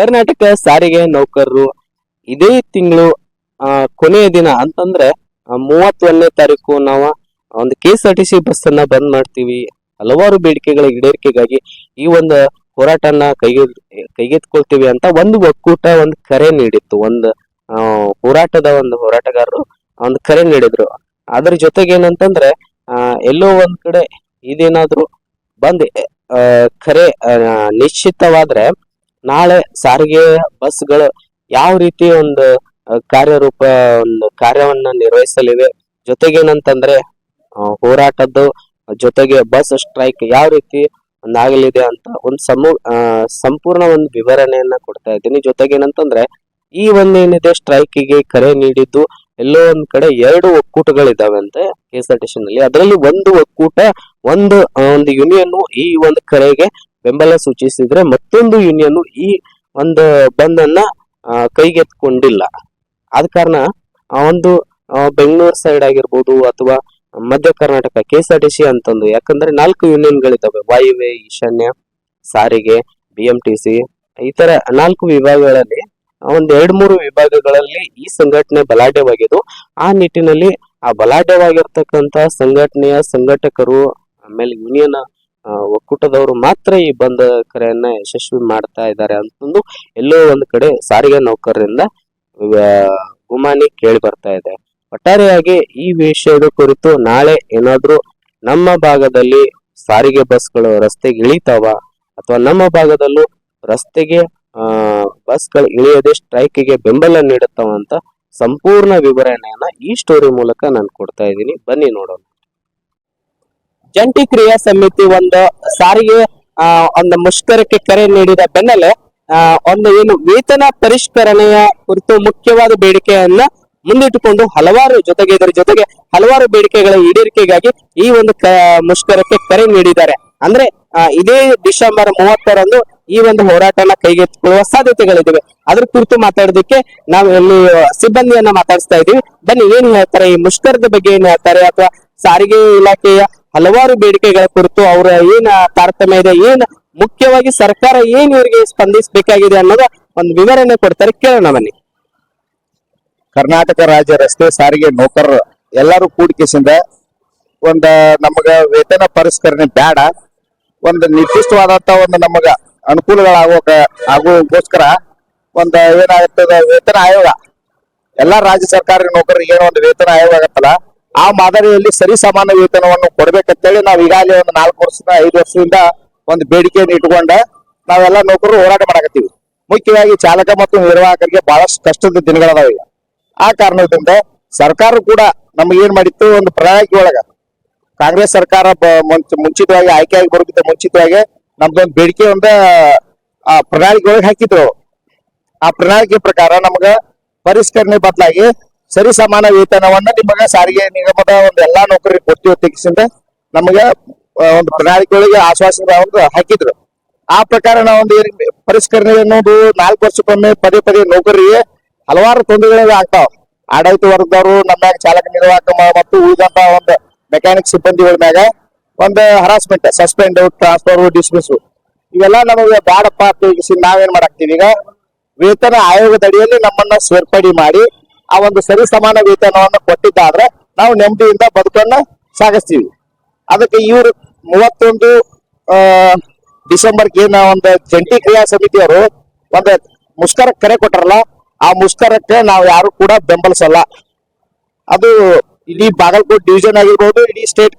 ಕರ್ನಾಟಕ ಸಾರಿಗೆ ನೌಕರರು ಇದೇ ತಿಂಗಳು ಕೊನೆಯ ದಿನ ಅಂತಂದ್ರೆ ಮೂವತ್ತೊಂದನೇ ತಾರೀಕು ನಾವು ಒಂದು K S R T C bus ಅನ್ನ ಬಂದ್ ಮಾಡ್ತೀವಿ. ಹಲವಾರು ಬೇಡಿಕೆಗಳ ಈಡೇರಿಕೆಗಾಗಿ ಈ ಒಂದು ಹೋರಾಟನ ಕೈಗೆ ಕೈಗೆತ್ಕೊಳ್ತೀವಿ ಅಂತ ಒಂದು ಒಕ್ಕೂಟ, ಒಂದು ಕರೆ ನೀಡಿತ್ತು. ಒಂದು ಹೋರಾಟದ ಒಂದು ಹೋರಾಟಗಾರರು ಒಂದು ಕರೆ ನೀಡಿದ್ರು. ಅದ್ರ ಜೊತೆಗೆ ಏನಂತಂದ್ರೆ ಎಲ್ಲೋ ಒಂದ್ ಕಡೆ ಇದೇನಾದ್ರು ಬಂದ್ ಕರೆ ನಿಶ್ಚಿತವಾದ್ರೆ ನಾಳೆ ಸಾರಿಗೆ ಬಸ್ಗಳು ಯಾವ ರೀತಿ ಒಂದು ಕಾರ್ಯರೂಪ, ಒಂದು ಕಾರ್ಯವನ್ನ ನಿರ್ವಹಿಸಲಿವೆ? ಜೊತೆಗೇನಂತಂದ್ರೆ ಹೋರಾಟದ್ದು, ಜೊತೆಗೆ ಬಸ್ ಸ್ಟ್ರೈಕ್ ಯಾವ ರೀತಿ ಒಂದಾಗಲಿದೆ ಅಂತ ಒಂದು ಸಮೂ ಸಂಪೂರ್ಣ ಒಂದು ವಿವರಣೆಯನ್ನ ಕೊಡ್ತಾ ಇದ್ದೀನಿ. ಜೊತೆಗೆ ಏನಂತಂದ್ರೆ, ಈ ಒಂದೇನಿದೆ ಸ್ಟ್ರೈಕಿಗೆ ಕರೆ ನೀಡಿದ್ದು, ಎಲ್ಲೋ ಒಂದ್ ಕಡೆ ಎರಡು ಒಕ್ಕೂಟಗಳಿದಾವೆ ಅಂತೆ ಕೆ ಎಸ್ ಆರ್ ಟಿ ನಲ್ಲಿ. ಅದರಲ್ಲಿ ಒಂದು ಒಕ್ಕೂಟ, ಒಂದು ಒಂದು ಯೂನಿಯನ್ ಈ ಒಂದು ಕರೆಗೆ ಬೆಂಬಲ ಸೂಚಿಸಿದ್ರೆ ಮತ್ತೊಂದು ಯೂನಿಯನ್ ಈ ಒಂದು ಬಂದ್ ಅನ್ನ ಕೈಗೆತ್ಕೊಂಡಿಲ್ಲ ಆದ ಕಾರಣ, ಆ, ಒಂದು ಬೆಂಗಳೂರು ಸೈಡ್ ಆಗಿರ್ಬೋದು ಅಥವಾ ಮಧ್ಯ Karnataka K S R T C ಅಂತಂದು, ಯಾಕಂದ್ರೆ ನಾಲ್ಕು ಯೂನಿಯನ್ಗಳಿದ್ದಾವೆ ವಾಯುವೆ ಈಶಾನ್ಯ, ಸಾರಿಗೆ ಬಿ ಎಂ ಟಿ ಸಿ ಈ ತರ ನಾಲ್ಕು ವಿಭಾಗಗಳಲ್ಲಿ ಒಂದ್ ಎರಡ್ ಮೂರು ವಿಭಾಗಗಳಲ್ಲಿ ಈ ಸಂಘಟನೆ ಬಲಾಢ್ಯವಾಗಿದ್ದು, ಆ ನಿಟ್ಟಿನಲ್ಲಿ ಆ ಬಲಾಢ್ಯವಾಗಿರ್ತಕ್ಕಂತ ಸಂಘಟನೆಯ ಸಂಘಟಕರು, ಆಮೇಲೆ ಯೂನಿಯನ್ ಒಕ್ಕೂಟದವರು ಮಾತ್ರ ಈ ಬಂದ್ ಕರೆಯನ್ನ ಯಶಸ್ವಿ ಮಾಡ್ತಾ ಇದ್ದಾರೆ ಅಂತಂದು ಎಲ್ಲೋ ಒಂದು ಕಡೆ ಸಾರಿಗೆ ನೌಕರರಿಂದ ಗುಮಾನಿ ಕೇಳಿ ಬರ್ತಾ ಇದೆ. ಒಟ್ಟಾರೆಯಾಗಿ ಈ ವಿಷಯದ ಕುರಿತು ನಾಳೆ ಏನಾದರೂ ನಮ್ಮ ಭಾಗದಲ್ಲಿ ಸಾರಿಗೆ ಬಸ್ಗಳು ರಸ್ತೆಗೆ ಇಳಿತಾವ, ಅಥವಾ ನಮ್ಮ ಭಾಗದಲ್ಲೂ ರಸ್ತೆಗೆ ಬಸ್ಗಳು ಇಳಿಯದೆ ಸ್ಟ್ರೈಕಿಗೆ ಬೆಂಬಲ ನೀಡುತ್ತವ ಅಂತ ಸಂಪೂರ್ಣ ವಿವರಣೆಯನ್ನ ಈ ಸ್ಟೋರಿ ಮೂಲಕ ನಾನು ಕೊಡ್ತಾ ಇದ್ದೀನಿ. ಬನ್ನಿ ನೋಡೋಣ. ಜಂಟಿ ಕ್ರಿಯಾ ಸಮಿತಿ ಒಂದು ಸಾರಿಗೆ ಒಂದು ಮುಷ್ಕರಕ್ಕೆ ಕರೆ ನೀಡಿದ ಬೆನ್ನಲ್ಲೇ ಒಂದು ಏನು ವೇತನ ಪರಿಷ್ಕರಣೆಯ ಕುರಿತು ಮುಖ್ಯವಾದ ಬೇಡಿಕೆಯನ್ನ ಮುಂದಿಟ್ಟುಕೊಂಡು ಹಲವಾರು ಜೊತೆಗೆ ಇದರ ಜೊತೆಗೆ ಹಲವಾರು ಬೇಡಿಕೆಗಳ ಈಡೇರಿಕೆಗಾಗಿ ಈ ಒಂದು ಮುಷ್ಕರಕ್ಕೆ ಕರೆ ನೀಡಿದ್ದಾರೆ. ಅಂದ್ರೆ ಇದೇ ಡಿಸೆಂಬರ್ ಮೂವತ್ತರಂದು ಈ ಒಂದು ಹೋರಾಟನ ಕೈಗೆತ್ತಿಕೊಳ್ಳುವ ಸಾಧ್ಯತೆಗಳಿವೆ ಅದ್ರ ಕುರಿತು ಮಾತಾಡೋದಕ್ಕೆ ನಾವು ಇಲ್ಲಿ ಸಿಬ್ಬಂದಿಯನ್ನ ಮಾತಾಡಿಸ್ತಾ ಇದೀವಿ ಬನ್ನಿ, ಏನ್ ಹೇಳ್ತಾರೆ? ಈ ಮುಷ್ಕರದ ಬಗ್ಗೆ ಏನ್ ಹೇಳ್ತಾರೆ? ಅಥವಾ ಸಾರಿಗೆ ಇಲಾಖೆಯ ಹಲವಾರು ಬೇಡಿಕೆಗಳ ಕುರಿತು ಅವರ ಏನ್ ತಾರತಮ್ಯ ಇದೆ, ಏನ್ ಮುಖ್ಯವಾಗಿ ಸರ್ಕಾರ ಏನ್ ಇವರಿಗೆ ಸ್ಪಂದಿಸಬೇಕಾಗಿದೆ ಅನ್ನೋದ ಒಂದು ವಿವರಣೆ ಕೊಡ್ತಾರೆ. ಕೇಳೋಣ ಬನ್ನಿ. ಕರ್ನಾಟಕ ರಾಜ್ಯ ರಸ್ತೆ ಸಾರಿಗೆ ನೌಕರರು ಎಲ್ಲರೂ ಕೂಡಿಕೆಸಿಂದ ಒಂದ ನಮಗ ವೇತನ ಪರಿಷ್ಕರಣೆ ಬೇಡ ಒಂದು ನಿರ್ದಿಷ್ಟವಾದಂತ ಒಂದು ನಮಗ ಅನುಕೂಲಗಳಾಗೋಕ ಆಗೋಗೋಸ್ಕರ ಒಂದ ಏನಾಗುತ್ತದ ವೇತನ ಆಯೋಗ. ಎಲ್ಲಾ ರಾಜ್ಯ ಸರ್ಕಾರಿ ನೌಕರರಿಗೆ ಏನೋ ಒಂದು ವೇತನ ಆಯೋಗ ಆಗತ್ತಲ್ಲ ಆ ಮಾದರಿಯಲ್ಲಿ ಸರಿ ಸಮಾನ ವೇತನವನ್ನು ಕೊಡ್ಬೇಕಂತೇಳಿ ನಾವು ಈಗಾಗಲೇ ಒಂದು ನಾಲ್ಕು ವರ್ಷದ ಐದು ವರ್ಷದಿಂದ ಒಂದು ಬೇಡಿಕೆಯನ್ನು ಇಟ್ಕೊಂಡ ನಾವೆಲ್ಲ ನೌಕರರು ಹೋರಾಟ ಮಾಡಕತ್ತೀವಿ. ಮುಖ್ಯವಾಗಿ ಚಾಲಕ ಮತ್ತು ನಿರ್ವಾಹಕರಿಗೆ ಬಹಳಷ್ಟು ಕಷ್ಟದ ದಿನಗಳದಾವ ಈಗ. ಆ ಕಾರಣದಿಂದ ಸರ್ಕಾರ ಕೂಡ ನಮ್ಗೆ ಏನ್ ಮಾಡಿತ್ತು, ಒಂದು ಪ್ರಣಾಳಿಕೆ ಒಳಗ. ಕಾಂಗ್ರೆಸ್ ಸರ್ಕಾರ ಮುಂಚಿತವಾಗಿ ಆಯ್ಕೆಯಾಗಿ ಬರೋಕ್ಕಿಂತ ಮುಂಚಿತವಾಗಿ ನಮ್ದೊಂದು ಬೇಡಿಕೆ ಒಂದ, ಆ ಪ್ರಣಾಳಿಕೆ ಒಳಗೆ ಹಾಕಿದ್ರು ಆ ಪ್ರಣಾಳಿಕೆ ಪ್ರಕಾರ ನಮಗ ಪರಿಷ್ಕರಣೆ ಬದಲಾಗಿ ಸರಿ ಸಮಾನ ವೇತನವನ್ನ ನಿಮಗೆ ಸಾರಿಗೆ ನಿಗಮದ ಒಂದು ಎಲ್ಲಾ ನೌಕರಿ ಕೊಡ್ತೀವಿ ತೆಗಿಸಿಂದ ನಮಗೆ ಒಂದು ಪ್ರಣಾಳಿಕೆಯೊಳಗೆ ಆಶ್ವಾಸನೆ ಒಂದು ಹಾಕಿದ್ರು. ಆ ಪ್ರಕಾರ ನಾವೊಂದು ಪರಿಷ್ಕರಣೆ ಅನ್ನೋದು ನಾಲ್ಕು ವರ್ಷಕ್ಕೊಮ್ಮೆ ಪದೇ ಪದೇ ನೌಕರಿಗೆ ಹಲವಾರು ತೊಂದರೆಗಳು ಆಗ್ತಾವ. ಆಡಳಿತ ವರ್ಗದವರು ನಮ್ಮ ಚಾಲಕ ನಿರ್ವಾಹಕ ಮತ್ತು ಉಳಿದಂತ ಒಂದು ಮೆಕ್ಯಾನಿಕ್ ಸಿಬ್ಬಂದಿಗಳ ಮ್ಯಾಗ ಒಂದು ಹರಾಸ್ಮೆಂಟ್ ಸಸ್ಪೆಂಡ್ ಟ್ರಾನ್ಸ್ಫರ್ ಡಿಸ್ಮಿಸ್ ಇವೆಲ್ಲ ನಮಗೆ ಬಾಡಪ್ಪ ನಾವೇನ್ ಮಾಡಾಕ್ತಿವಿ? ಈಗ ವೇತನ ಆಯೋಗದ ಅಡಿಯಲ್ಲಿ ನಮ್ಮನ್ನ ಸೇರ್ಪಡೆ ಮಾಡಿ ಆ ಒಂದು ಸರಿ ಸಮಾನ ವೇತನವನ್ನು ಕೊಟ್ಟಿದ್ದಾದ್ರೆ ನಾವು ನೆಮ್ಮದಿಯಿಂದ ಬದುಕನ್ನ ಸಾಗಿಸ್ತೀವಿ. ಅದಕ್ಕೆ ಇವರು ಮೂವತ್ತೊಂದು ಡಿಸೆಂಬರ್ಗೆ ನಾವು ಒಂದು ಜಂಟಿ ಕ್ರಿಯಾ ಸಮಿತಿಯವರು ಒಂದು ಮುಷ್ಕರ ಕರೆ ಕೊಟ್ಟಾರಲ್ಲ ಆ ಮುಷ್ಕರಕ್ಕೆ ನಾವು ಯಾರು ಕೂಡ ಬೆಂಬಲಿಸಲ್ಲ. ಅದು ಇಡೀ ಬಾಗಲಕೋಟ್ ಡಿವಿಷನ್ ಆಗಿರ್ಬೋದು, ಇಡೀ ಸ್ಟೇಟ್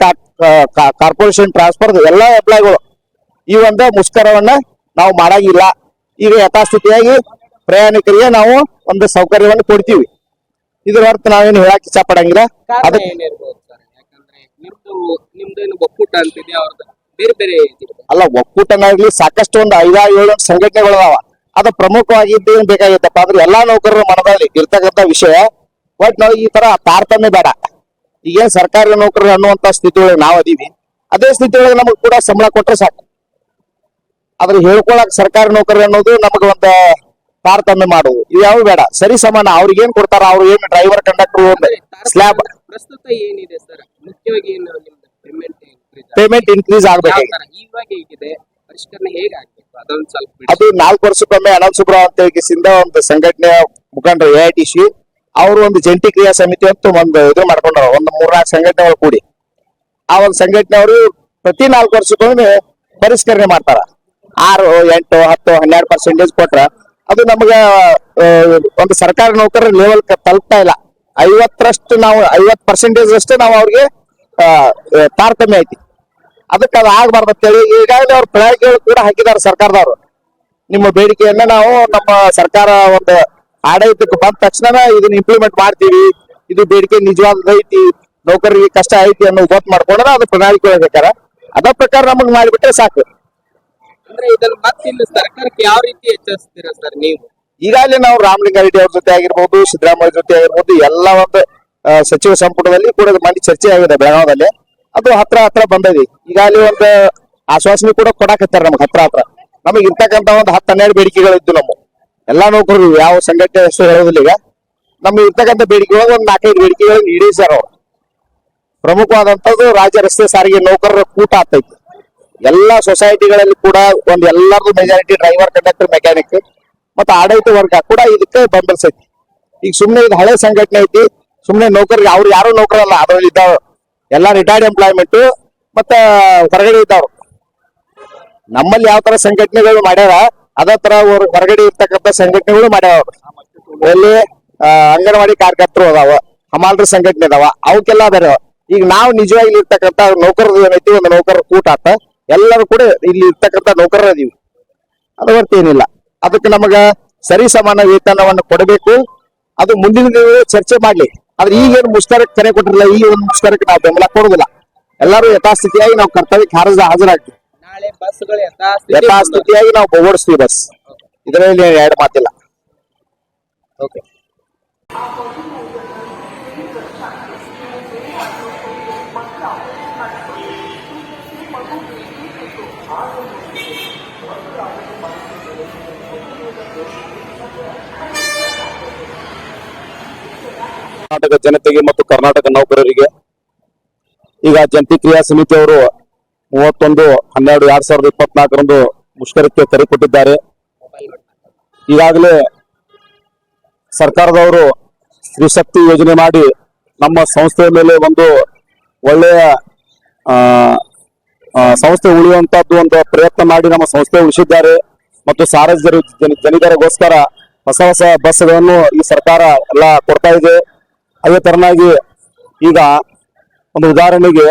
ಕಾರ್ಪೊರೇಷನ್ ಟ್ರಾನ್ಸ್ಫರ್ ಎಲ್ಲ ಎಂಪ್ಲಾಯ್ಗಳು ಈ ಒಂದು ಮುಷ್ಕರವನ್ನ ನಾವು ಮಾಡಾಗಿಲ್ಲ. ಈಗ ಯಥಾಸ್ಥಿತಿಯಾಗಿ ಪ್ರಯಾಣಿಕರಿಗೆ ನಾವು ಒಂದು ಸೌಕರ್ಯವನ್ನು ಕೊಡ್ತೀವಿ. ಇದ್ರ ಅರ್ಥ ನಾವೇನು ಹೇಳಕ್ ಇಷ್ಟ ಪಡಂಗಿಲ್ಲ ಅದಕ್ಕೆ ನಿಮ್ದೇನು ಒಕ್ಕೂಟ ಅಂತಿದೆ ಅವ್ರದ್ದು ಬೇರೆ ಬೇರೆ ಅಲ್ಲ ಒಕ್ಕೂಟನಾಗ್ಲಿ ಸಾಕಷ್ಟು ಒಂದು ಐದಾರು ಏಳು ಸಂಘಟನೆಗಳು ಅದಾವ. ಅದ ಪ್ರಮುಖವಾಗಿದ್ದು ಏನ್ ಬೇಕಾಗಿತ್ತಪ್ಪ ಅಂದ್ರೆ ಎಲ್ಲಾ ನೌಕರರ ಮನದಲ್ಲಿ ಇರ್ತಕ್ಕಂತ ವಿಷಯ. ಬಟ್ ನಾವು ಈ ತರ ತಾರತಮ್ಯ ಬೇಡ. ಈಗೇನ್ ಸರ್ಕಾರಿ ನೌಕರರು ಅನ್ನುವಂತ ಸ್ಥಿತಿ ಒಳಗೆ ನಾವ್ ಅದೀವಿ. ಅದೇ ಸ್ಥಿತಿ ಒಳಗೆ ನಮಗ್ ಕೂಡ ಸಂಬಳ ಕೊಟ್ರೆ ಸಾಕು. ಆದ್ರೆ ಹೇಳ್ಕೊಳಕ್ ಸರ್ಕಾರಿ ನೌಕರರು ಅನ್ನೋದು ನಮಗ ಒಂದ ತಾರತಮ್ಯ ಮಾಡುದು ಯಾವ ಬೇಡ. ಸರಿ ಸಮಾನ ಅವ್ರಿಗೇನ್ ಕೊಡ್ತಾರ ಅವ್ರು ಏನ್ ಡ್ರೈವರ್ ಕಂಡಕ್ಟರ್ ಸ್ಲ್ಯಾಬ್ ಪ್ರಸ್ತುತ ಏನಿದೆ ಸರ್ ಮುಖ್ಯವಾಗಿ ಪೇಮೆಂಟ್ ಇನ್ಕ್ರೀಸ್ ಆಗ್ಬೇಕು ಯಾವ ತರ? ಇವಾಗ ಹೇಗಿದೆ? ಪರಿಷ್ಕರಣೆ ಹೇಗೆ ಆಗ್ಬೇಕು? ಅದೊಂದ್ ಸ್ವಲ್ಪ ಅದು ನಾಲ್ಕು ವರ್ಷಕ್ಕೊಮ್ಮೆ ಅನಂತ ಸುಬ್ರಹ್ಮ ಅಂತ ಸಿಂಧ ಒಂದು ಸಂಘಟನೆ ಮುಖಂಡ ಎ ಐ ಟಿ ಸಿ ಅವರು ಒಂದು ಜಂಟಿ ಕ್ರಿಯಾ ಸಮಿತಿ ಅಂತ ಒಂದು ಇದು ಮಾಡ್ಕೊಂಡಾರ ಒಂದು ಮೂರ್ನಾಲ್ಕು ಸಂಘಟನೆಗಳು ಕೂಡಿ. ಆ ಒಂದು ಸಂಘಟನೆ ಅವರು ಪ್ರತಿ ನಾಲ್ಕು ವರ್ಷಕ್ಕೊಮ್ಮೆ ಪರಿಷ್ಕರಣೆ ಮಾಡ್ತಾರ. ಆರು ಎಂಟು ಹತ್ತು ಹನ್ನೆರಡು ಪರ್ಸೆಂಟೇಜ್ ಕೊಟ್ರ ಅದು ನಮಗ ಒಂದು ಸರ್ಕಾರಿ ನೌಕರರ ಲೆವೆಲ್ ತಲುಪ್ತಾ ಇಲ್ಲ. ಐವತ್ತರಷ್ಟು ನಾವು ಐವತ್ ಪರ್ಸೆಂಟೇಜ್ ಅಷ್ಟೇ ನಾವು ಅವ್ರಿಗೆ ತಾರತಮ್ಯ ಐತಿ. ಅದಕ್ಕೆ ಅದು ಆಗ್ಬಾರ್ದು ಅಂತೇಳಿ ಈಗಾಗಲೇ ಅವ್ರ ಪ್ರಯೋಗಗಳು ಕೂಡ ಹಾಕಿದ್ದಾರೆ ಸರ್ಕಾರದವರು. ನಿಮ್ಮ ಬೇಡಿಕೆಯನ್ನ ನಾವು ನಮ್ಮ ಸರ್ಕಾರ ಒಂದು ಆಡಳಿತಕ್ಕೆ ಬಂದ ತಕ್ಷಣ ಇದನ್ನ ಇಂಪ್ಲಿಮೆಂಟ್ ಮಾಡ್ತೀವಿ. ಇದು ಬೇಡಿಕೆ ನಿಜವಾದ ಐತಿ, ನೌಕರರಿಗೆ ಕಷ್ಟ ಐತಿ ಅನ್ನೋ ಗೊತ್ತು ಮಾಡ್ಕೊಂಡ್ರೆ ಅದು ಪ್ರಣಾಳಿಕೆ ಹೇಳ್ಬೇಕಾರ ಅದ ಪ್ರಕಾರ ನಮಗ್ ಮಾಡಿಬಿಟ್ರೆ ಸಾಕು. ಅಂದ್ರೆ ಮತ್ತೆ ಸರ್ಕಾರಕ್ಕೆ ಯಾವ ರೀತಿ ಎಚ್ಚರಿಸ್ತೀರಾ ಸರ್ ನೀವು? ಈಗಾಗಲೇ ನಾವು ರಾಮಲಿಂಗಾರೆಡ್ಡಿ ಅವ್ರ ಜೊತೆ ಆಗಿರ್ಬೋದು, ಸಿದ್ದರಾಮಯ್ಯ ಜೊತೆ ಆಗಿರ್ಬೋದು, ಎಲ್ಲ ಒಂದು ಸಚಿವ ಸಂಪುಟದಲ್ಲಿ ಕೂಡ ಮಾಡಿ ಚರ್ಚೆ ಆಗಿದೆ ಬೆಳಗಾವದಲ್ಲಿ ಅದು ಹತ್ರ ಹತ್ರ ಬಂದದಿ. ಈಗಾಗಲೇ ಒಂದು ಆಶ್ವಾಸನೆ ಕೂಡ ಕೊಡಾಕತ್ತಾರ ನಮ್ಗೆ ಹತ್ರ ಹತ್ರ. ನಮಗೆ ಇರ್ತಕ್ಕಂತ ಒಂದು ಹತ್ತು ಹನ್ನೆರಡು ಬೇಡಿಕೆಗಳಿದ್ದು ನಮ್ಮ ಎಲ್ಲಾ ನೌಕರರು, ಯಾವ ಸಂಘಟನೆ ಹೆಸರು ಹೇಳೋದಿಲ್ಲ ಈಗ. ನಮ್ಗೆ ಇರ್ತಕ್ಕಂಥ ಬೇಡಿಕೆಗಳು, ಒಂದು ನಾಲ್ಕೈದು ಬೇಡಿಕೆಗಳನ್ನು ಈಡೇರಿಸ್ಯಾರ ಅವರು. ಪ್ರಮುಖವಾದಂತದ್ದು ರಾಜ್ಯ ರಸ್ತೆ ಸಾರಿಗೆ ನೌಕರರ ಕೂಟ ಆಗ್ತೈತಿ. ಎಲ್ಲಾ ಸೊಸೈಟಿಗಳಲ್ಲಿ ಕೂಡ ಒಂದ್ ಎಲ್ಲರದು ಮೆಜಾರಿಟಿ ಡ್ರೈವರ್ ಕಂಡಕ್ಟರ್ ಮೆಕ್ಯಾನಿಕ್ ಮತ್ತೆ ಆಡಳಿತ ವರ್ಗ ಕೂಡ ಇದಕ್ಕೆ ಬೆಂಬಲಿಸೈತಿ ಈಗ ಸುಮ್ನೆ ಇದು ಹಳೆ ಸಂಘಟನೆ ಐತಿ, ಸುಮ್ನೆ ನೌಕರಿಗೆ ಅವ್ರು ಯಾರು ನೌಕರಲ್ಲ, ಅದ್ರಲ್ಲಿ ಇದ್ದಾವ ಎಲ್ಲ ರಿಟೈರ್ಡ್ ಎಂಪ್ಲಾಯ್ಮೆಂಟ್ ಮತ್ತ ಹೊರಗಡೆ ಇದ್ದಾವ್ರು. ನಮ್ಮಲ್ಲಿ ಯಾವ ತರ ಸಂಘಟನೆಗಳು ಮಾಡ್ಯಾರ, ಅದೇ ತರ ಹೊರಗಡೆ ಇರ್ತಕ್ಕಂಥ ಸಂಘಟನೆಗಳು ಮಾಡ್ಯಾವ ಅಲ್ಲಿ ಅಂಗನವಾಡಿ ಕಾರ್ಯಕರ್ತರು ಅದಾವ ಹಮಾಲ್ರ ಸಂಘಟನೆ ಅದಾವ, ಅವಕ್ಕೆಲ್ಲ ಅದಾರ. ಈಗ ನಾವು ನಿಜವಾಗಿ ಇರ್ತಕ್ಕಂಥ ನೌಕರರು ಏನೈತಿ, ಒಂದು ನೌಕರರ ಕೂಟ ಆತ. ಎಲ್ಲರೂ ಕೂಡ ಇಲ್ಲಿ ಇರ್ತಕ್ಕಂಥ ನೌಕರರ ಅದೀವಿ ಅದು ಹೊರ್ತು ಏನಿಲ್ಲ. ಅದಕ್ಕೆ ನಮಗ ಸರಿ ಸಮಾನ ವೇತನವನ್ನು ಕೊಡಬೇಕು. ಅದು ಮುಂದಿನ ದಿನ ಚರ್ಚೆ ಮಾಡ್ಲಿ. ಆದ್ರೆ ಈಗೇನು ಮುಷ್ಕರಕ್ಕೆ ಕರೆ ಕೊಟ್ಟಿರಲಿಲ್ಲ ಈ ಒಂದು ಮುಷ್ಕರಕ್ಕೆ ನಾವು ಬೆಂಬಲ ಕೊಡುದಿಲ್ಲ. ಎಲ್ಲರೂ ಯಥಾಸ್ಥಿತಿಯಾಗಿ ನಾವು ಕರ್ತವ್ಯಕ್ಕೆ ಹಾರ ಹಾಜರಾಗ್ತೀವಿ ಯಥಾಸ್ಥಿತಿಯಾಗಿ ನಾವು ಓಡಿಸ್ತೀವಿ ಬಸ್. ಇದರಲ್ಲಿ ಎರಡು ಮಾತಿಲ್ಲ. ಓಕೆ ಕರ್ನಾಟಕ ಜನತೆಗೆ ಮತ್ತು ಕರ್ನಾಟಕ ನೌಕರರಿಗೆ ಈಗ ಜಂಟಿ ಕ್ರಿಯಾ ಸಮಿತಿಯವರು ಮೂವತ್ತೊಂದು, ಹನ್ನೆರಡು, ಎರಡ್ ಸಾವಿರದ ಇಪ್ಪತ್ನಾಲ್ಕರಂದು ಮುಷ್ಕರಕ್ಕೆ ಕರೆ ಕೊಟ್ಟಿದ್ದಾರೆ. ಈಗಾಗಲೇ ಸರ್ಕಾರದವರು ಸ್ತ್ರೀಶಕ್ತಿ ಯೋಜನೆ ಮಾಡಿ ನಮ್ಮ ಸಂಸ್ಥೆಯ ಮೇಲೆ ಒಂದು ಒಳ್ಳೆಯ ಸಂಸ್ಥೆ ಉಳಿಯುವಂತಹದ್ದು ಒಂದು ಪ್ರಯತ್ನ ಮಾಡಿ ನಮ್ಮ ಸಂಸ್ಥೆ ಉಳಿಸಿದ್ದಾರೆ. ಮತ್ತು ಸಾರ್ವಜನಿಕ ಜನ- ಜನರಿಗೋಸ್ಕರ ಹೊಸ ಹೊಸ ಬಸ್ಗಳನ್ನು ಈ ಸರ್ಕಾರ ಎಲ್ಲ ಕೊಡ್ತಾ ಇದೆ. ಅದೇ ತರನಾಗಿ ಈಗ ಒಂದು ಉದಾಹರಣೆಗೆ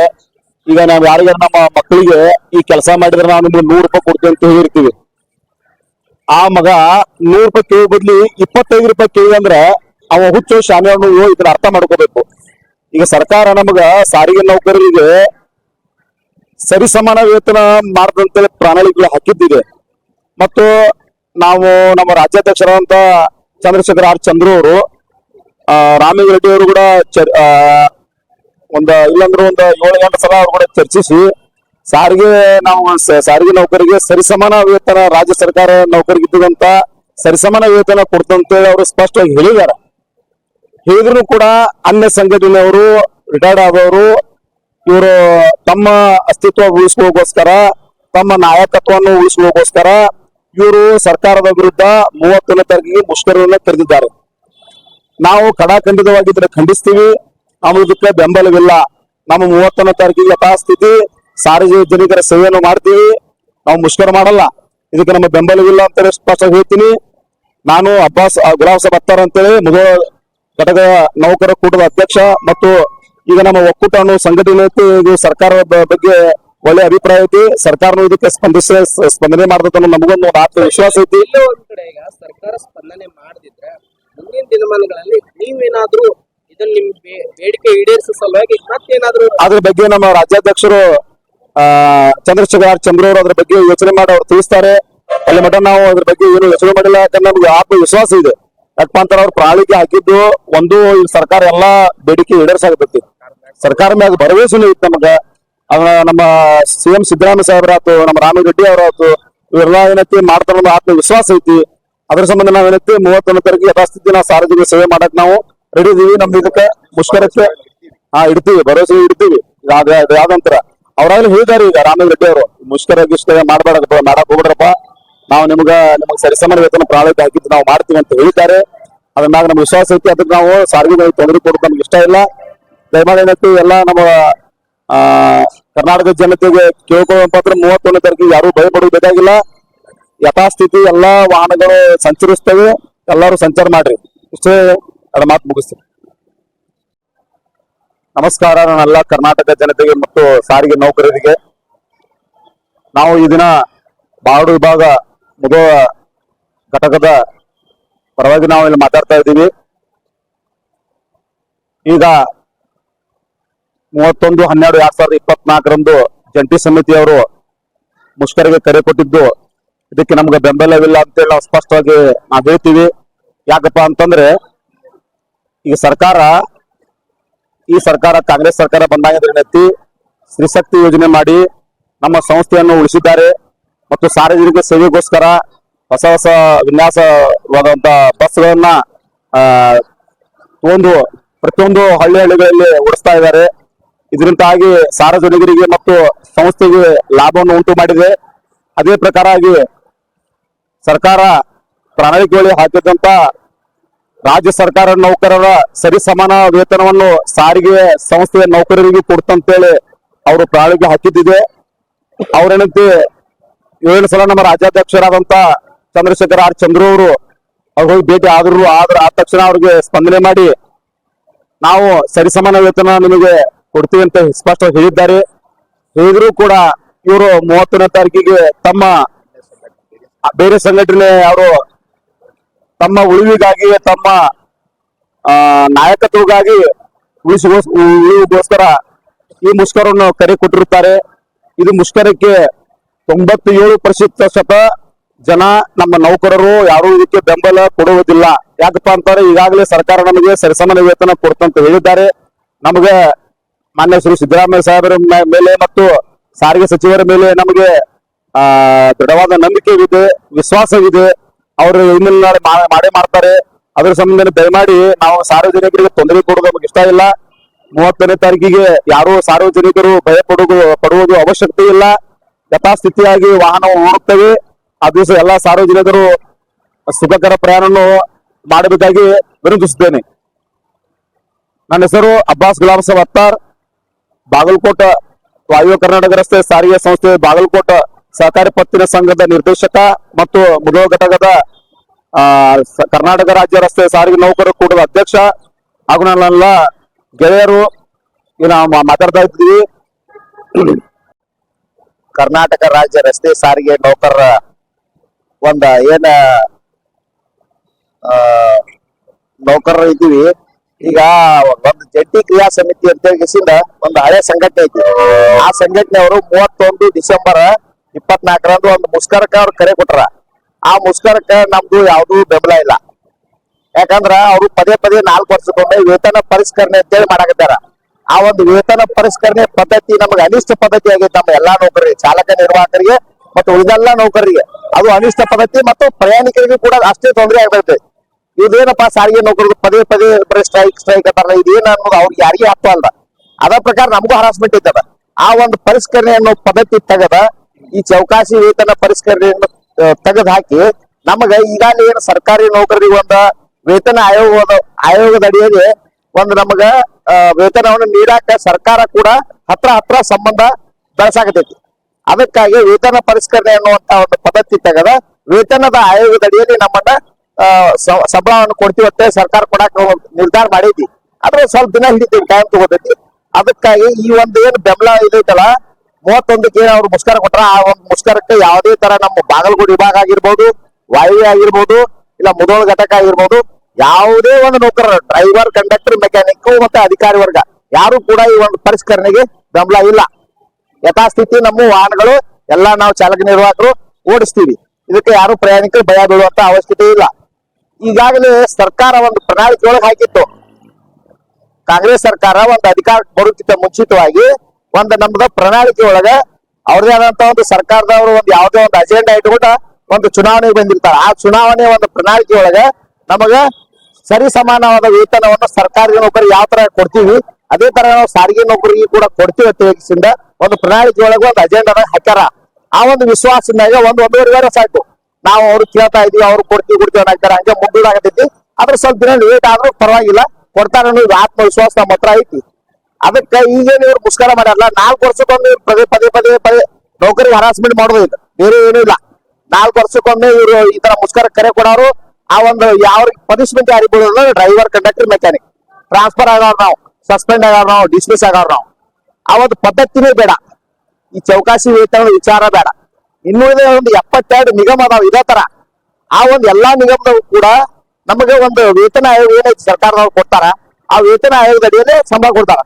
ಈಗ ನಾವು ಯಾರಿಗಾರ ನಮ್ಮ ಮಕ್ಕಳಿಗೆ ಈ ಕೆಲಸ ಮಾಡಿದ್ರೆ ನಾವು ನಿಮ್ಗೆ ನೂರು ರೂಪಾಯಿ ಕೊಡ್ತೀವಿ ಅಂತ ಹೇಳಿರ್ತೀವಿ. ಆ ಮಗ ನೂರು ರೂಪಾಯಿ ಕೇಳಿ ಬದ್ಲಿ ಇಪ್ಪತ್ತೈದು ರೂಪಾಯಿ ಕೇಳಿ ಅಂದ್ರೆ ಅವ ಹುಚ್ಚು ಶಾಮಿಯನ್ನು ಇದನ್ನ ಅರ್ಥ ಮಾಡ್ಕೋಬೇಕು. ಈಗ ಸರ್ಕಾರ ನಮಗ ಸಾರಿಗೆ ನೌಕರರಿಗೆ ಸರಿ ಸಮಾನ ವೇತನ ಮಾಡದಂತ ಪ್ರಣಾಳಿಕೆ ಹಾಕಿದ್ದಿದೆ. ಮತ್ತು ನಾವು ನಮ್ಮ ರಾಜ್ಯಾಧ್ಯಕ್ಷರಾದಂತ ಚಂದ್ರಶೇಖರ್ ಆರ್ ಚಂದ್ರು ಅವರು ರೆಡ್ಡಿ ಅವರು ಕೂಡ ಚರ್- ಒಂದು ಇಲ್ಲಾಂದ್ರೆ ಒಂದು ಏಳು ಗಂಟೆ ಸಲ ಅವ್ರು ಕೂಡ ಚರ್ಚಿಸಿ, ಸಾರಿಗೆ ನಾವು ಸಾರಿಗೆ ನೌಕರಿಗೆ ಸರಿಸಮಾನ ವೇತನ ರಾಜ್ಯ ಸರ್ಕಾರ ನೌಕರಿಗೆ ಇದ್ದಂತ ಸರಿಸಮಾನ ವೇತನ ಕೊಡ್ತಂತೇಳಿ ಅವರು ಸ್ಪಷ್ಟವಾಗಿ ಹೇಳಿದ್ದಾರೆ. ಹೇಳಿದ್ರು ಕೂಡ ಅನ್ಯ ಸಂಘಟನೆಯವರು ರಿಟೈರ್ಡ್ ಆದವರು, ಇವರು ತಮ್ಮ ಅಸ್ತಿತ್ವ ಉಳಿಸ್ಕೋಕೋಸ್ಕರ ತಮ್ಮ ನಾಯಕತ್ವವನ್ನು ಉಳಿಸ್ಕೋಕೋಸ್ಕರ ಇವರು ಸರ್ಕಾರದ ವಿರುದ್ಧ ಮೂವತ್ತನೇ ತಾರೀಕಿಗೆ ಮುಷ್ಕರವನ್ನು ಕರೆದಿದ್ದಾರೆ ನಾವು ಕಡಾಖಂಡಿತವಾಗಿದ್ರೆ ಖಂಡಿಸ್ತೀವಿ. ನಾವು ಇದಕ್ಕೆ ಬೆಂಬಲವಿಲ್ಲ. ನಮ್ಮ ಮೂವತ್ತನೇ ತಾರೀಕಿಗೆ ಯಥಾಸ್ಥಿತಿ. ಸಾರ್ವಜನಿಕರ ಸೇವೆಯನ್ನು ಮಾಡ್ತೀವಿ. ನಾವು ಮುಷ್ಕರ ಮಾಡಲ್ಲ. ಇದಕ್ಕೆ ನಮ್ಮ ಬೆಂಬಲವಿಲ್ಲ ಅಂತ ಸ್ಪಷ್ಟ ಹೇಳ್ತೀನಿ. ನಾನು ಅಬ್ಬಾಸ್ ಗುಲಾಬ್ ಸಾಬ್ ಅತ್ತಾರ್ ಅಂತೇಳಿ ಮುಧೋಳ ಘಟಕ ನೌಕರ ಕೂಟದ ಅಧ್ಯಕ್ಷ ಮತ್ತು ಈಗ ನಮ್ಮ ಒಕ್ಕೂಟ ಸಂಘಟನೆ ಇದು ಸರ್ಕಾರದ ಬಗ್ಗೆ ಒಳ್ಳೆ ಅಭಿಪ್ರಾಯ ಐತಿ. ಸರ್ಕಾರನು ಇದಕ್ಕೆ ಸ್ಪಂದಿಸ ಸ್ಪಂದನೆ ಅನ್ನೋ ನಮಗೊಂದು ಆತ್ಮವಿಶ್ವಾಸ ಐತಿ. ಸರ್ಕಾರ ಸ್ಪಂದನೆ ಮಾಡದಿದ್ರೆ ಮುಂದಿನ ದಿನಮಾನಗಳಲ್ಲಿ ನೀವೇನಾದ್ರೂ ಇದನ್ನ ನಿಮ್ ಬೇಡಿಕೆ ಈಡೇರಿಸೋ ಸಲುವಾಗಿ ಮತ್ತೇನಾದ್ರೂ ಅದ್ರ ಬಗ್ಗೆ ನಮ್ಮ ರಾಜ್ಯಾಧ್ಯಕ್ಷರು, ಆ, ಚಂದ್ರಶೇಖರ್ ಚಂದ್ರವ್ರು ಅದ್ರ ಬಗ್ಗೆ ಯೋಚನೆ ಮಾಡಿ ಅವ್ರು ತಿಳಿಸ್ತಾರೆ. ಅಲ್ಲಿ ಮಟ್ಟ ನಾವು ಅದ್ರ ಬಗ್ಗೆ ಏನು ಯೋಚನೆ ಮಾಡಿಲ್ಲ, ಯಾಕಂದ್ರೆ ನಮ್ಗೆ ಆತ್ಮವಿಶ್ವಾಸ ಇದೆ. ಯಾಕಪ್ಪ ಅವ್ರ ಪ್ರಾಳಿಗೆ ಹಾಕಿದ್ದು ಒಂದು ಈ ಸರ್ಕಾರ ಎಲ್ಲಾ ಬೇಡಿಕೆ ಈಡೇರಿಸಾಗತೈತಿ. ಸರ್ಕಾರ ಮ್ಯಾಗ ಭರವಸೆನೂ ಇತ್ತು ನಮಗ. ನಮ್ಮ ಸಿ ಎಂ ಸಿದ್ದರಾಮಯ್ಯ ಸಾಹೇಬ್ರಾತು ನಮ್ಮ ರಾಮರೆಡ್ಡಿ ಅವರಾತು ಇವರೆಲ್ಲ ಏನೈತಿ ಮಾಡ್ತಾರ ಆತ್ಮ ಆತ್ಮವಿಶ್ವಾಸ ಐತಿ. ಅದ್ರ ಸಂಬಂಧ ನಾವ್ ಏನೈತಿ, ಮೂವತ್ತೊಂದು ತಾರೀಕು ಯಥಾಸ್ಥಿತಿ ನಾವು ಸಾರ್ವಜನಿಕ ಸೇವೆ ಮಾಡಕ್ ನಾವು ರೆಡಿ ಇದೀವಿ. ನಮ್ದು ಇದಕ್ಕೆ ಮುಷ್ಕರಕ್ಕೆ ಹಾ ಇಡ್ತೀವಿ, ಭರವಸೆ ಇಡ್ತೀವಿ. ಯಾವ್ದ ಯಾವ್ದಂತರ ಅವ್ರಾಗ್ಲೂ ಹೇಳಿದಾರೆ ಈಗ ರಾಮ ರೆಡ್ಡಿ ಅವರು ಮುಷ್ಕರ ಗಿಷ್ಕರ ಮಾಡಬೇಡ ಮಾಡಕ್ ಹೋಗ್ಬಿಡ್ರಪ್ಪ ನಾವು ನಿಮ್ಗ, ನಿಮಗೆ ಸರಿಸಮಾನ ವೇತನ ಪ್ರಣಾಳಿಕೆ ಹಾಕಿದ್ದು ನಾವು ಮಾಡ್ತೀವಿ ಅಂತ ಹೇಳಿದ್ದಾರೆ. ಅದ್ರ ಮ್ಯಾಗ ನಮ್ಗೆ ವಿಶ್ವಾಸ ಐತಿ, ಅದಕ್ಕೆ ನಾವು ಸಾರ್ವಜನಿಕ ತೊಂದರೆ ಕೊಡೋದು ನಮ್ಗೆ ಇಷ್ಟ ಇಲ್ಲ. ದಯಮಾಡಿ ಏನೈತಿ, ಎಲ್ಲ ನಮ್ಮ, ಆ ಕರ್ನಾಟಕ ಜನತೆಗೆ ಕೇಳ್ಕೊಳ್ಳೋ ಅಂದ್ರೆ ಮೂವತ್ತೊಂದನೇ ತಾರೀಕಿಗೆ ಯಾರು ಭಯ ಪಡೋದು ಬೇಕಾಗಿಲ್ಲ. ಯಥಾಸ್ಥಿತಿ ಎಲ್ಲಾ ವಾಹನಗಳು ಸಂಚರಿಸ್ತವೆ, ಎಲ್ಲರೂ ಸಂಚಾರ ಮಾಡ್ರಿ. ಇಷ್ಟೇ ಅದ ಮಾತು ಮುಗಿಸ್ತೀನಿ. ನಮಸ್ಕಾರ ನಾನೆಲ್ಲ ಕರ್ನಾಟಕ ಜನತೆಗೆ ಮತ್ತು ಸಾರಿಗೆ ನೌಕರರಿಗೆ. ನಾವು ಈ ದಿನ ಬಾಡು ವಿಭಾಗ ಮುಗುವ ಘಟಕದ ಪರವಾಗಿ ನಾವು ಇಲ್ಲಿ ಮಾತಾಡ್ತಾ ಇದ್ದೀವಿ. ಈಗ ಮೂವತ್ತೊಂದು, ಹನ್ನೆರಡು, ಎರಡ್ ಸಾವಿರದ ಇಪ್ಪತ್ನಾಲ್ಕರಂದು ಜಂಟಿ ಸಮಿತಿಯವರು ಮುಷ್ಕರಿಗೆ ಕರೆ ಕೊಟ್ಟಿದ್ದು ಇದಕ್ಕೆ ನಮ್ಗೆ ಬೆಂಬಲವಿಲ್ಲ ಅಂತೇಳಿ ನಾವು ಸ್ಪಷ್ಟವಾಗಿ ನಾವು ಹೇಳ್ತೀವಿ. ಯಾಕಪ್ಪ ಅಂತಂದ್ರೆ ಈ ಸರ್ಕಾರ ಈ ಸರ್ಕಾರ ಕಾಂಗ್ರೆಸ್ ಸರ್ಕಾರ ಬಂದಾಗ ಏನೈತಿ ಸ್ತ್ರೀಶಕ್ತಿ ಯೋಜನೆ ಮಾಡಿ ನಮ್ಮ ಸಂಸ್ಥೆಯನ್ನು ಉಳಿಸಿದ್ದಾರೆ. ಮತ್ತು ಸಾರ್ವಜನಿಕ ಸೇವೆಗೋಸ್ಕರ ಹೊಸ ಹೊಸ ವಿನ್ಯಾಸವಾದಂತ ಬಸ್ಗಳನ್ನ ಒಂದು ಪ್ರತಿಯೊಂದು ಹಳ್ಳಿ ಹಳ್ಳಿಗಳಲ್ಲಿ ಓಡಿಸ್ತಾ ಇದ್ದಾರೆ. ಇದರಿಂದಾಗಿ ಸಾರ್ವಜನಿಕರಿಗೆ ಮತ್ತು ಸಂಸ್ಥೆಗೆ ಲಾಭವನ್ನು ಉಂಟು ಮಾಡಿದೆ ಅದೇ ಪ್ರಕಾರ ಆಗಿ ಸರ್ಕಾರ ಪ್ರಣಾಳಿಕೆಯಲ್ಲಿ ಹಾಕಿದಂತ ರಾಜ್ಯ ಸರ್ಕಾರ ನೌಕರರ ಸರಿ ಸಮಾನ ವೇತನವನ್ನು ಸಾರಿಗೆ ಸಂಸ್ಥೆಯ ನೌಕರರಿಗೆ ಕೊಡ್ತಂತೇಳಿ ಅವರು ಪ್ರಣಾಳಿಕೆ ಹಾಕಿದ್ದಿದೆ. ಅವ್ರೇನಂತೆ ಏಳು ಸಲ ನಮ್ಮ ರಾಜ್ಯಾಧ್ಯಕ್ಷರಾದಂತ ಚಂದ್ರಶೇಖರ್ ಆರ್ ಚಂದ್ರು ಅವರು ಅವ್ರು ಹೋಗಿ ಭೇಟಿ ಆದ್ರು, ಆದ್ರ ಆದ ತಕ್ಷಣ ಅವ್ರಿಗೆ ಸ್ಪಂದನೆ ಮಾಡಿ ನಾವು ಸರಿಸಮಾನ ವೇತನ ನಿಮಗೆ ಕೊಡ್ತೀವಿ ಅಂತ ಸ್ಪಷ್ಟವಾಗಿ ಹೇಳಿದ್ದಾರೆ. ಹೇಳಿದ್ರು ಕೂಡ ಇವರು ಮೂವತ್ತನೇ ತಾರೀಕಿಗೆ ತಮ್ಮ ಬೇರೆ ಸಂಘಟನೆ ಅವರು ತಮ್ಮ ಉಳಿವಿಗಾಗಿ, ತಮ್ಮ ನಾಯಕತ್ವಗಾಗಿ ಉಳಿವಿಗೋಸ್ಕರ ಈ ಮುಷ್ಕರವನ್ನು ಕರೆ ಕೊಟ್ಟಿರುತ್ತಾರೆ. ಇದು ಮುಷ್ಕರಕ್ಕೆ ತೊಂಬತ್ತು ಏಳು ಪ್ರತಿಶತ ಜನ ನಮ್ಮ ನೌಕರರು, ಯಾರು ಇದಕ್ಕೆ ಬೆಂಬಲ ಕೊಡುವುದಿಲ್ಲ. ಯಾಕಪ್ಪ ಅಂತಾರೆ, ಈಗಾಗಲೇ ಸರ್ಕಾರ ನಮಗೆ ಸರಿಸಮಾನ ವೇತನ ಕೊಡ್ತಂತ ಹೇಳಿದ್ದಾರೆ. ನಮಗೆ ಮಾನ್ಯ ಶ್ರೀ ಸಿದ್ದರಾಮಯ್ಯ ಸಾಹೇಬರ ಮೇಲೆ ಮತ್ತು ಸಾರಿಗೆ ಸಚಿವರ ಮೇಲೆ ನಮಗೆ ಆ, ದೃಢವಾದ ನಂಬಿಕೆ ಇದೆ ವಿಶ್ವಾಸವಿದೆ. ಅವರು ಇನ್ನೆಲ್ಲ ಮಾಡೇ ಮಾಡ್ತಾರೆ. ಅದರ ಸಂಬಂಧ ದಯಮಾಡಿ ನಾವು ಸಾರ್ವಜನಿಕರಿಗೆ ತೊಂದರೆ ಕೊಡೋದು ನಮಗೆ ಇಷ್ಟ ಇಲ್ಲ. ಮೂವತ್ತನೇ ತಾರೀಕಿಗೆ ಯಾರು ಸಾರ್ವಜನಿಕರು ಭಯ ಪಡುವುದು ಪಡುವುದು ಅವಶ್ಯಕತೆ ಇಲ್ಲ. ಯಥಾಸ್ಥಿತಿಯಾಗಿ ವಾಹನ ಓಡುತ್ತವೆ. ಆ ದಿವಸ ಎಲ್ಲಾ ಸಾರ್ವಜನಿಕರು ಸುಖಕರ ಪ್ರಯಾಣವನ್ನು ಮಾಡಬೇಕಾಗಿ ವಿನಂತಿಸುತ್ತೇನೆ. ನನ್ನ ಹೆಸರು ಅಬ್ಬಾಸ್ ಗುಲಾಮ್ ಸಾಬ್ ಅತ್ತಾರ್ ಬಾಗಲಕೋಟ ವಾಯು ಕರ್ನಾಟಕ ರಸ್ತೆ ಸಾರಿಗೆ ಸಂಸ್ಥೆ ಬಾಗಲಕೋಟ. ಸಹಕಾರಿ ಪತ್ತಿನ ಸಂಘದ ನಿರ್ದೇಶಕ ಮತ್ತು ಮುದೋ ಘಟಕದ ಕರ್ನಾಟಕ ರಾಜ್ಯ ರಸ್ತೆ ಸಾರಿಗೆ ನೌಕರರ ಕೂಡ ಅಧ್ಯಕ್ಷ ಹಾಗೂ ನನ್ನೆಲ್ಲ ಗೆಳೆಯರು ನಾವು ಮಾತಾಡ್ತಾ ಇದ್ವಿ ಕರ್ನಾಟಕ ರಾಜ್ಯ ರಸ್ತೆ ಸಾರಿಗೆ ನೌಕರರ ಒಂದ ಏನ ನೌಕರರು ಇದ್ದೀವಿ. ಈಗ ಒಂದು ಜಂಟಿ ಕ್ರಿಯಾ ಸಮಿತಿ ಅಂತ ಹೇಳಿಸಿಂದ ಒಂದು ಹಳೆ ಸಂಘಟನೆ ಐತಿ. ಆ ಸಂಘಟನೆ ಅವರು ಮೂವತ್ತೊಂದು ಡಿಸೆಂಬರ್ ಇಪ್ಪತ್ನಾಲ್ಕರಂದು ಒಂದು ಮುಷ್ಕರಕ್ಕೆ ಅವ್ರು ಕರೆ ಕೊಟ್ರ. ಆ ಮುಷ್ಕರಕ್ಕೆ ನಮ್ದು ಯಾವ್ದು ಬೆಂಬಲ ಇಲ್ಲ. ಯಾಕಂದ್ರ ಅವರು ಪದೇ ಪದೇ ನಾಲ್ಕು ವರ್ಷಕ್ಕೊಮ್ಮೆ ವೇತನ ಪರಿಷ್ಕರಣೆ ಅಂತೇಳಿ ಮಾಡಾಕತ್ತಾರ. ಆ ಒಂದು ವೇತನ ಪರಿಷ್ಕರಣೆ ಪದ್ಧತಿ ನಮ್ಗೆ ಅನಿಷ್ಟ ಪದ್ಧತಿ ಆಗೈತೆ ನಮ್ಮ ಎಲ್ಲಾ ನೌಕರರಿಗೆ, ಚಾಲಕ ನಿರ್ವಾಹಕರಿಗೆ ಮತ್ತು ಉಳಿದೆಲ್ಲ ನೌಕರರಿಗೆ. ಅದು ಅನಿಷ್ಟ ಪದ್ಧತಿ ಮತ್ತು ಪ್ರಯಾಣಿಕರಿಗೂ ಕೂಡ ಅಷ್ಟೇ ತೊಂದರೆ ಆಗ್ತೈತೆ. ಇದೇನಪ್ಪ ಸಾರಿಗೆ ನೌಕರರು ಪದೇ ಪದೇ ಬರೀ ಸ್ಟ್ರೈಕ್ ಸ್ಟ್ರೈಕ್ ಅಂತಾರಲ್ಲ, ಇದೇನ ಅನ್ನೋದು ಅವ್ರಿಗೆ ಯಾರಿಗೆ ಅರ್ಥ ಅಲ್ಲ ಅದ ಪ್ರಕಾರ ನಮಗೂ ಹರಾಸ್ಮೆಂಟ್ ಇದ್ದದ ಆ ಒಂದು ಪರಿಷ್ಕರಣೆ ಅನ್ನೋ ಪದ್ಧತಿ ತೆಗದ ಈ ಚೌಕಾಸಿ ವೇತನ ಪರಿಷ್ಕರಣೆಯನ್ನು ತೆಗೆದು ಹಾಕಿ ನಮಗ ಈಗಾಗಲೇ ಏನು ಸರ್ಕಾರಿ ನೌಕರರಿಗೆ ಒಂದ ವೇತನ ಆಯೋಗದ ಆಯೋಗದ ಅಡಿಯಲ್ಲಿ ಒಂದು ನಮಗ ವೇತನವನ್ನು ನೀಡಾಕ ಸರ್ಕಾರ ಕೂಡ ಹತ್ರ ಹತ್ರ ಸಂಬಂಧ ಬೆಳೆಸಾಕತೈತಿ. ಅದಕ್ಕಾಗಿ ವೇತನ ಪರಿಷ್ಕರಣೆ ಅನ್ನುವಂತ ಒಂದು ಪದ್ಧತಿ ತೆಗೆದ ವೇತನದ ಆಯೋಗದ ಅಡಿಯಲ್ಲಿ ನಮ್ಮನ್ನ ಸಂಬಳವನ್ನು ಕೊಡ್ತೀವತ್ತೆ ಸರ್ಕಾರ ಕೊಡಾಕ ನಿರ್ಧಾರ ಮಾಡೈತಿ ಆದ್ರೆ ಸ್ವಲ್ಪ ದಿನ ಹಿಡಿತೀವಿ ಟೈಮ್ ತಗೋತೈತಿ. ಅದಕ್ಕಾಗಿ ಈ ಒಂದು ಏನು ಬೆಂಬಲ ಇದೈತಲ್ಲ ಮೂವತ್ತೊಂದಕ್ಕೆ ಅವ್ರು ಮುಷ್ಕರ ಕೊಟ್ರ, ಆ ಒಂದು ಮುಷ್ಕರಕ್ಕೆ ಯಾವುದೇ ತರ ನಮ್ಮ ಬಾಗಲಕೋಟೆ ವಿಭಾಗ ಆಗಿರ್ಬೋದು, ವಾಯುವ್ಯ ಆಗಿರ್ಬೋದು, ಇಲ್ಲ ಮುದೋಳ ಘಟಕ ಆಗಿರ್ಬೋದು, ಯಾವುದೇ ಒಂದು ನೌಕರರು ಡ್ರೈವರ್ ಕಂಡಕ್ಟರ್ ಮೆಕ್ಯಾನಿಕ್ ಮತ್ತೆ ಅಧಿಕಾರಿ ವರ್ಗ, ಯಾರು ಕೂಡ ಈ ಒಂದು ಪರಿಷ್ಕರಣೆಗೆ ಬೆಂಬಲ ಇಲ್ಲ. ಯಥಾಸ್ಥಿತಿ ನಮ್ಮ ವಾಹನಗಳು, ಎಲ್ಲಾ ನಾವು ಚಾಲಕ ನಿರ್ವಾಹಕರು ಓಡಿಸ್ತೀವಿ. ಇದಕ್ಕೆ ಯಾರು ಪ್ರಯಾಣಿಕರು ಭಯ ಬೀಳುವಂತ ಅವಶ್ಯಕತೆ ಇಲ್ಲ. ಈಗಾಗಲೇ ಸರ್ಕಾರ ಒಂದು ಪ್ರಣಾಳಿಕೆ ಒಳಗೆ ಹಾಕಿತ್ತು. ಕಾಂಗ್ರೆಸ್ ಸರ್ಕಾರ ಒಂದು ಅಧಿಕಾರ ಬರುತ್ತಿದ್ದ ಮುಂಚಿತವಾಗಿ ಒಂದು ನಮ್ದು ಪ್ರಣಾಳಿಕೆ ಒಳಗ ಅವ್ರದೇ ಆದಂತ ಒಂದು ಸರ್ಕಾರದವರು ಒಂದು ಯಾವುದೇ ಒಂದು ಅಜೆಂಡಾ ಇಟ್ಕೊಂಡು ಒಂದು ಚುನಾವಣೆಗೆ ಬಂದಿರ್ತಾರೆ. ಆ ಚುನಾವಣೆ ಒಂದು ಪ್ರಣಾಳಿಕೆ ಒಳಗ ನಮಗ ಸರಿ ಸಮಾನವಾದ ವೇತನವನ್ನು ಸರ್ಕಾರಿ ನೌಕರಿ ಯಾವ ತರ ಕೊಡ್ತೀವಿ, ಅದೇ ತರ ನಾವು ಸಾರಿಗೆ ನೌಕರಿಗೆ ಕೂಡ ಕೊಡ್ತೀವಿ ಅಂತ ಒಂದು ಪ್ರಣಾಳಿಕೆ ಒಳಗೆ ಒಂದು ಅಜೆಂಡಾದಾಗ ಹಾಕ್ಯಾರ. ಆ ಒಂದು ವಿಶ್ವಾಸದಾಗ ಒಂದು ಒಂದೂವರೆ ವರ್ಷ ಆಯ್ತು. ನಾವು ಅವ್ರು ಕೇಳ್ತಾ ಇದೀವಿ, ಅವ್ರು ಕೊಡ್ತೀವಿ ಕೊಡ್ತೀವಿ ಅನ್ನಕ್ತಾರೆ ಹಂಗೆ ಮುಂದೂಡಾಗತೈತಿ ಆದ್ರೆ ಸ್ವಲ್ಪ ದಿನ ಲೇಟ್ ಆದ್ರೂ ಪರವಾಗಿಲ್ಲ. ಕೊಡ್ತಾರ ಅನ್ನೋ ಆತ್ಮವಿಶ್ವಾಸ ನಮ್ಮ ಹತ್ರ ಐತಿ. ಅದಕ್ಕೆ ಈಗೇನು ಇವ್ರು ಮುಷ್ಕರ ಮಾಡ್ಯಾರಲ್ಲ, ನಾಲ್ಕು ವರ್ಷಕ್ಕೊಮ್ಮೆ ಪದೇ ಪದೇ ಪದೇ ಪದೇ ನೌಕರಿ ಹರಾಸ್ಮೆಂಟ್ ಮಾಡೋದು ಇದು. ಬೇರೆ ಏನೂ ಇಲ್ಲ. ನಾಲ್ಕು ವರ್ಷಕ್ಕೊಮ್ಮೆ ಇವರು ಈ ತರ ಮುಷ್ಕರ ಕರೆ ಕೊಡೋರು, ಆ ಒಂದು ಯಾವ ಪನಿಷ್ಮೆಂಟ್ ಯಾರಿಗೆ ಡ್ರೈವರ್ ಕಂಡಕ್ಟರ್ ಮೆಕ್ಯಾನಿಕ್ ಟ್ರಾನ್ಸ್ಫರ್ ಆಗೋರು ನಾವು ಸಸ್ಪೆಂಡ್ ಆಗೋರು ನಾವು ಡಿಸ್ಮಿಸ್ ಆಗೋರು ನಾವು. ಆ ಒಂದು ಪದ್ಧತಿನೇ ಬೇಡ. ಈ ಚೌಕಾಸಿ ವೇತನ ವಿಚಾರ ಬೇಡ. ಇನ್ನುಳಿದ ಒಂದು ಎಪ್ಪತ್ತೆರಡು ನಿಗಮ ಅದಾವ ಇದೇ ತರ. ಆ ಒಂದು ಎಲ್ಲಾ ನಿಗಮದವು ಕೂಡ ನಮಗೆ ಒಂದು ವೇತನ ಆಯೋಗ ಏನೈತಿ ಸರ್ಕಾರದವ್ರು ಕೊಡ್ತಾರ, ಆ ವೇತನ ಆಯೋಗದ ಅಡಿಯಲ್ಲೇ ಸಂಬಳ ಕೊಡ್ತಾರ.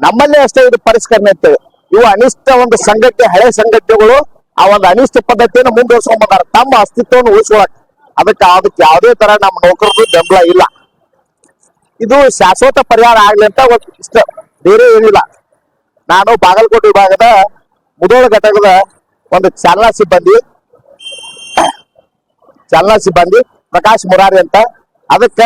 ನಮ್ಮಲ್ಲೇ ಅಷ್ಟೇ ಇದು ಪರಿಷ್ಕರಣೆ ಇರ್ತೇವೆ ಇವು ಅನಿಷ್ಟ ಒಂದು ಸಂಘಟನೆ, ಹಳೆ ಸಂಘಟನೆಗಳು ಆ ಒಂದು ಅನಿಷ್ಟ ಪದ್ಧತಿಯನ್ನು ಮುಂದುವರ್ಸ್ಕೊಂಡ್ ಬಂದಾರ. ತಮ್ಮ ಅಸ್ತಿತ್ವವನ್ನು ಉಳಿಸ್ಕೊಳಕ್. ಅದಕ್ಕೆ ಅದಕ್ಕೆ ಯಾವುದೇ ತರ ನಮ್ಮ ನೌಕರರು ಬೆಂಬಲ ಇಲ್ಲ. ಇದು ಶಾಶ್ವತ ಪರಿಹಾರ ಆಗ್ಲಿ ಅಂತ ಒಂದು ಇಷ್ಟ. ಬೇರೆ ಏನಿಲ್ಲ. ನಾನು ಬಾಗಲಕೋಟೆ ವಿಭಾಗದ ಮುದೋಳ ಘಟಕದ ಒಂದು ಚಾಲನಾ ಸಿಬ್ಬಂದಿ. ಚಾಲನಾ ಸಿಬ್ಬಂದಿ ಪ್ರಕಾಶ್ ಮುರಾರಿ ಅಂತ. ಅದಕ್ಕ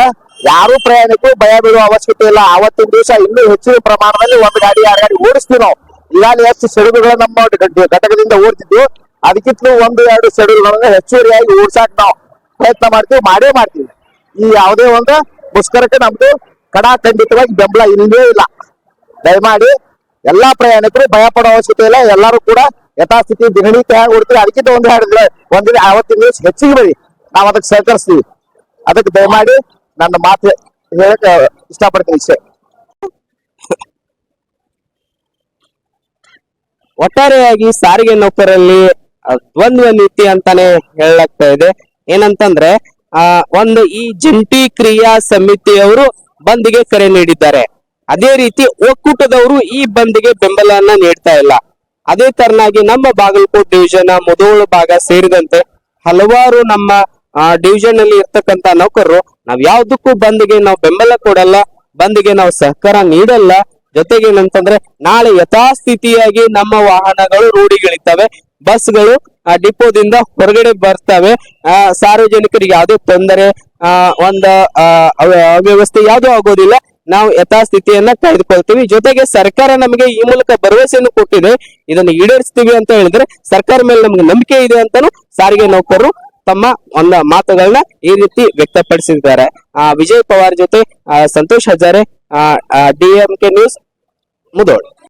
ಯಾರು ಪ್ರಯಾಣಿಕರು ಭಯ ಬೀಳುವ ಅವಶ್ಯಕತೆ ಇಲ್ಲ. ಅವತ್ತಿನ ದಿವಸ ಇನ್ನೂ ಹೆಚ್ಚಿನ ಪ್ರಮಾಣದಲ್ಲಿ ಒಂದು ಗಾಡಿ ಎರಡು ಗಾಡಿ ಓಡಿಸ್ತೀವಿ ನಾವು. ಈಗಾಗಲೇ ಎಷ್ಟು ಸೆಡುಗುಗಳು ನಮ್ಮ ಘಟ- ಘಟಕದಿಂದ ಓಡ್ತಿದ್ದು ಅದಕ್ಕಿಂತಲೂ ಒಂದು, ಎರಡು ಶೆಡ್ಯೂಲ್ಗಳನ್ನ ಹೆಚ್ಚುವರಿಯಾಗಿ ಓಡಿಸಾಕ್ ನಾವು ಪ್ರಯತ್ನ ಮಾಡ್ತೀವಿ, ಮಾಡೇ ಮಾಡ್ತೀವಿ. ಈ ಯಾವುದೇ ಒಂದು ಮುಷ್ಕರಕ್ಕೆ ನಮ್ದು ಕಡಾಖಂಡಿತವಾಗಿ ಬೆಂಬಲ ಇಲ್ಲವೇ ಇಲ್ಲ. ದಯಮಾಡಿ ಎಲ್ಲಾ ಪ್ರಯಾಣಿಕರು ಭಯ ಪಡೋ ಅವಶ್ಯಕತೆ ಇಲ್ಲ. ಎಲ್ಲರೂ ಕೂಡ ಯಥಾಸ್ಥಿತಿ ದಿನನಿತ್ಯ ಹ್ಯಾಂಗ್ ಓಡ್ತೀವಿ ಅದಕ್ಕಿಂತ ಒಂದು ಎರಡು ದಿನ ಒಂದಿನ ಅವತ್ತಿನ ದಿವಸ ಹೆಚ್ಚಿಗೆ ಬರಿ ನಾವು ಅದಕ್ಕೆ ಸಹಕರಿಸ್ತೀವಿ. ಅದಕ್ಕೆ ದಯಮಾಡಿ ನನ್ನ ಮಾತು ಹೇಳಕ್ ಇಷ್ಟಪಡ್ತೀನಿ ಇಷ್ಟೇ ಒಟ್ಟಾರೆಯಾಗಿ ಸಾರಿಗೆ ನೌಕರಲ್ಲಿ ಆ, ದ್ವಂದ್ವ ನೀತಿ ಅಂತಾನೆ ಹೇಳಲಾಗ್ತಾ ಇದೆ. ಏನಂತಂದ್ರೆ ಆ ಒಂದು ಈ ಜಂಟಿ ಕ್ರಿಯಾ ಸಮಿತಿಯವರು ಬಂದ್ಗೆ ಕರೆ ನೀಡಿದ್ದಾರೆ. ಅದೇ ರೀತಿ ಒಕ್ಕೂಟದವರು ಈ ಬಂದ್ಗೆ ಬೆಂಬಲವನ್ನ ನೀಡ್ತಾ ಇಲ್ಲ. ಅದೇ ತರನಾಗಿ ನಮ್ಮ ಬಾಗಲಕೋಟ್ ಡಿವಿಷನ್ ಮುದೋಳು ಭಾಗ ಸೇರಿದಂತೆ ಹಲವಾರು ನಮ್ಮ ಡಿವಿಷನ್ ಅಲ್ಲಿ ಇರ್ತಕ್ಕಂತ ನೌಕರರು ನಾವ್ ಯಾವ್ದಕ್ಕೂ ಬಂದ್ಗೆ ನಾವು ಬೆಂಬಲ ಕೊಡಲ್ಲ, ಬಂದ್ಗೆ ನಾವು ಸಹಕಾರ ನೀಡಲ್ಲ. ಜೊತೆಗೆ ಏನಂತಂದ್ರೆ, ನಾಳೆ ಯಥಾಸ್ಥಿತಿಯಾಗಿ ನಮ್ಮ ವಾಹನಗಳು ರೂಢಿಗಳಿರ್ತವೆ ಬಸ್ಗಳು, ಆ, ಡಿಪೋದಿಂದ ಹೊರಗಡೆ ಬರ್ತವೆ. ಆ, ಸಾರ್ವಜನಿಕರಿಗೆ ಯಾವುದೇ ತೊಂದರೆ, ಆ, ಒಂದ ಅವ್ಯವಸ್ಥೆ ಯಾವುದೂ ಆಗೋದಿಲ್ಲ. ನಾವು ಯಥಾಸ್ಥಿತಿಯನ್ನ ಕಳೆದುಕೊಳ್ತೀವಿ ಜೊತೆಗೆ ಸರ್ಕಾರ ನಮಗೆ ಈ ಮೂಲಕ ಭರವಸೆಯನ್ನು ಕೊಟ್ಟಿದೆ. ಇದನ್ನು ಈಡೇರಿಸ್ತೀವಿ ಅಂತ ಹೇಳಿದ್ರೆ, ಸರ್ಕಾರ ಮೇಲೆ ನಮ್ಗೆ ನಂಬಿಕೆ ಇದೆ ಅಂತಾನು ಸಾರಿಗೆ ನೌಕರರು ತಮ್ಮ ಒಂದು ಮಾತುಗಳನ್ನ ಈ ರೀತಿ ವ್ಯಕ್ತಪಡಿಸಿದ್ದಾರೆ. ವಿಜಯ್ ಪವಾರ್ ಜೊತೆ Santosh Hazare D M news Mudhol.